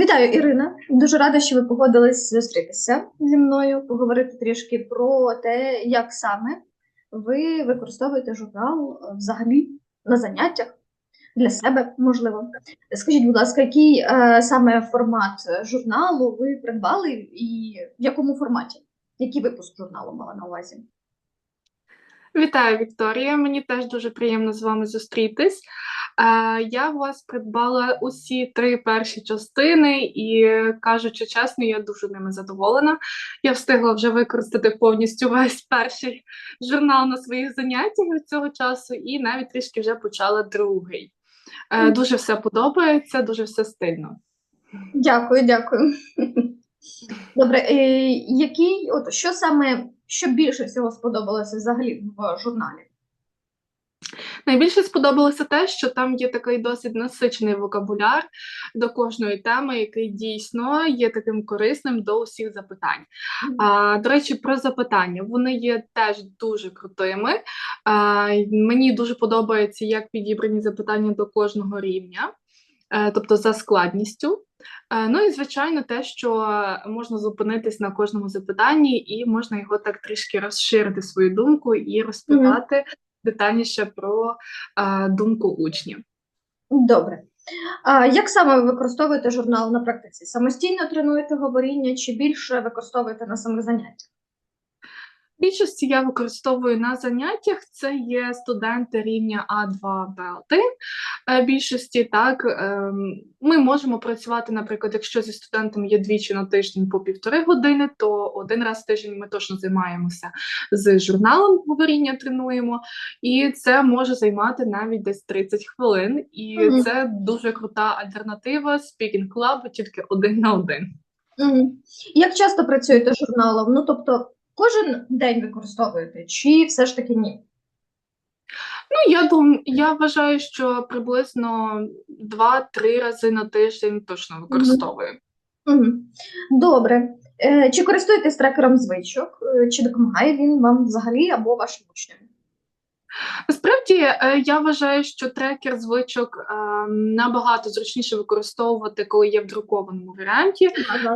Вітаю, Ірина. Дуже рада, що ви погодились зустрітися зі мною, поговорити трішки про те, як саме ви використовуєте журнал е, взагалі на заняттях для себе, можливо. Скажіть, будь ласка, який е, саме формат журналу ви придбали і в якому форматі? Який випуск журналу мала на увазі? Вітаю, Вікторія. Мені теж дуже приємно з вами зустрітись. Е, Я у вас придбала усі три перші частини, і кажучи чесно, я дуже ними задоволена. Я встигла вже використати повністю весь перший журнал на своїх заняттях від цього часу, і навіть трішки вже почала другий. Е, Дуже все подобається, дуже все стильно. Дякую, дякую. Добре, е, який, от що саме, що більше всього сподобалося взагалі в журналі? Найбільше сподобалося те, що там є такий досить насичений вокабуляр до кожної теми, який дійсно є таким корисним до усіх запитань. А, до речі, про запитання вони є теж дуже крутими. А, мені дуже подобається, як підібрані запитання до кожного рівня, тобто за складністю. Е, Ну і звичайно, те, що можна зупинитись на кожному запитанні, і можна його так трішки розширити свою думку і розпитати детальніше про е, думку учнів. Добре. А як саме ви використовуєте журнал на практиці? Самостійно тренуєте говоріння чи більше використовуєте на самих заняттях? Більшості я використовую на заняттях. Це є студенти рівня А2, Б1. Е, Більшості так ем, ми можемо працювати, наприклад, якщо зі студентом є двічі на тиждень по півтори години, то один раз в тиждень ми точно займаємося з журналом говоріння, тренуємо, і це може займати навіть десь 30 хвилин. І Мгм. це дуже крута альтернатива Speaking Club, тільки один на один. Угу. Як часто працюєте з журналом? Ну, тобто, кожен день використовуєте, чи все ж таки ні? Ну, я думаю, я вважаю, що приблизно 2-3 рази на тиждень точно використовую. Угу. Добре. Е, чи користуєтесь трекером звичок? Е, Чи допомагає він вам взагалі або вашим учням? Насправді, е, я вважаю, що трекер звичок е, набагато зручніше використовувати, коли є в друкованому варіанті.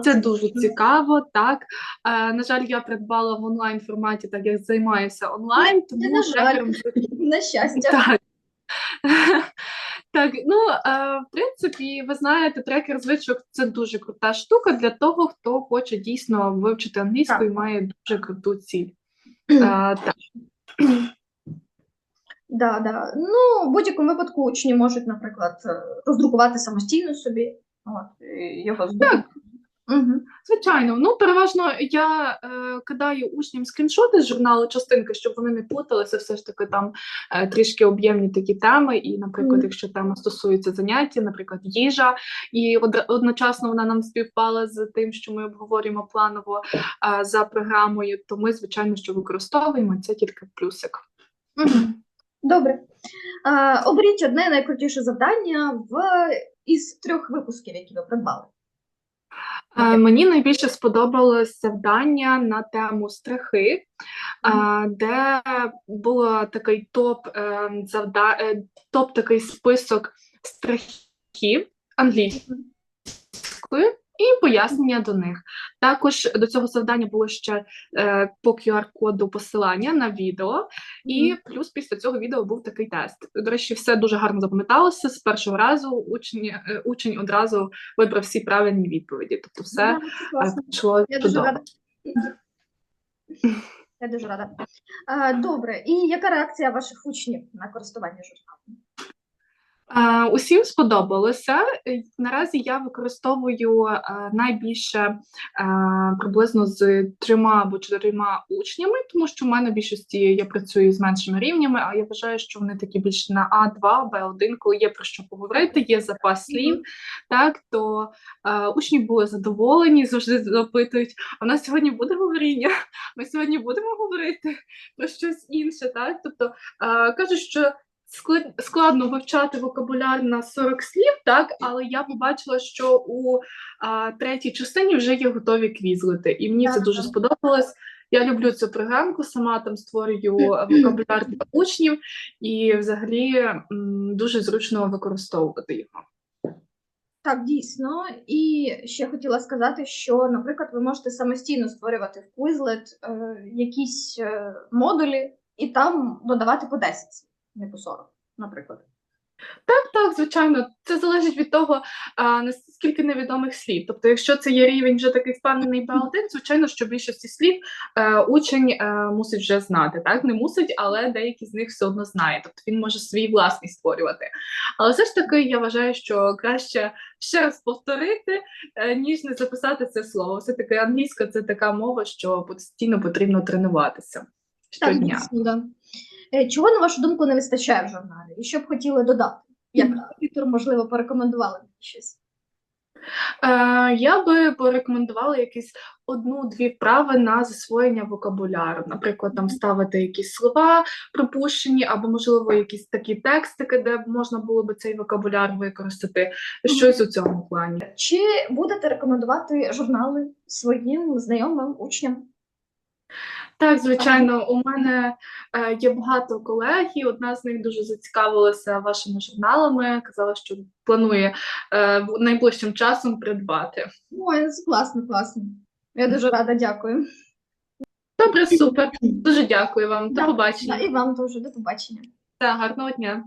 Це дуже цікаво, так. Е, На жаль, я придбала в онлайн форматі, так як займаюся онлайн, на тому жаль. трекером звичок На щастя. Так. Так, ну в принципі, ви знаєте, трекер звичок це дуже крута штука для того, хто хоче дійсно вивчити англійську і має дуже круту ціль. Так. Да, да. Ну, в будь-якому випадку учні можуть, наприклад, е, роздрукувати самостійно собі. От, його здобути. Угу. Звичайно, ну переважно я е, кидаю учням скріншоти з журналу частинки, щоб вони не плуталися, все ж таки там е, трішки об'ємні такі теми. І, наприклад, Мгм. якщо тема стосується заняття, наприклад, їжа, і од- одночасно вона нам співпала з тим, що ми обговорюємо планово е, за програмою, то ми, звичайно, що використовуємо це тільки плюсик. Угу. Добре. Оберіть одне найкрутіше завдання в із трьох випусків, які ви придбали. Е, Мені найбільше сподобалось завдання на тему страхи, е, де було такий топ е, завда... топ такий список страхів англійською і пояснення до них. Також до цього завдання було ще е, по QR-коду посилання на відео, і плюс після цього відео був такий тест. До речі, все дуже гарно запам'яталося з першого разу. Учень, учень одразу вибрав всі правильні відповіді. Тобто, все це е, пішло Я дуже рада. Я дуже рада. Добре. І яка реакція ваших учнів на користування журналом? Усім сподобалося. Е, Наразі я використовую е, найбільше е, приблизно з трьома або чотирма учнями, тому що в мене в більшості я працюю з меншими рівнями, а я вважаю, що вони такі більш на А2, Б1, коли є про що поговорити, є запас слів, так то учні були задоволені, завжди запитують: а в нас сьогодні буде говоріння? Ми сьогодні будемо говорити про щось інше, так? Тобто кажуть, що складно вивчати вокабуляр на 40 слів, так, але я побачила, що у а, третій частині вже є готові квізлити, і мені це дуже сподобалось. Я люблю цю програмку, сама там створюю вокабуляр для учнів, і взагалі м, дуже зручно використовувати його. Так, дійсно. І ще хотіла сказати, що, наприклад, ви можете самостійно створювати в Quizlet е, якісь е, модулі і там додавати по 10, не по 40, наприклад. Так, так, звичайно, це залежить від того, а, наскільки невідомих слів. Тобто, якщо це є рівень вже такий впевнений B1, звичайно, що більшості слів е, учень е, мусить вже знати. Так, не мусить, але деякі з них все одно знає. Тобто він може свій власний створювати. Але все ж таки, я вважаю, що краще ще раз повторити, е, ніж не записати це слово. Все таки англійська це така мова, що постійно потрібно тренуватися щодня. Е, Чого, на вашу думку, не вистачає в журналі? І що б хотіли додати? Як Віктор, можливо, порекомендували б щось? Е, я би порекомендувала якісь одну-дві вправи на засвоєння вокабуляру. Наприклад, там ставити якісь слова пропущені, або, можливо, якісь такі текстики, де можна було би цей вокабуляр використати. Щось у цьому плані. Чи будете рекомендувати журнали своїм знайомим учням? Так, звичайно, у мене е, є багато колег, і одна з них дуже зацікавилася вашими журналами. Казала, що планує е, найближчим часом придбати. Ой, це класно, класно. Я дуже рада, дякую. Добре, супер. Дуже дякую вам. До Да, побачення. Да, і вам дуже до побачення. Та, гарного дня.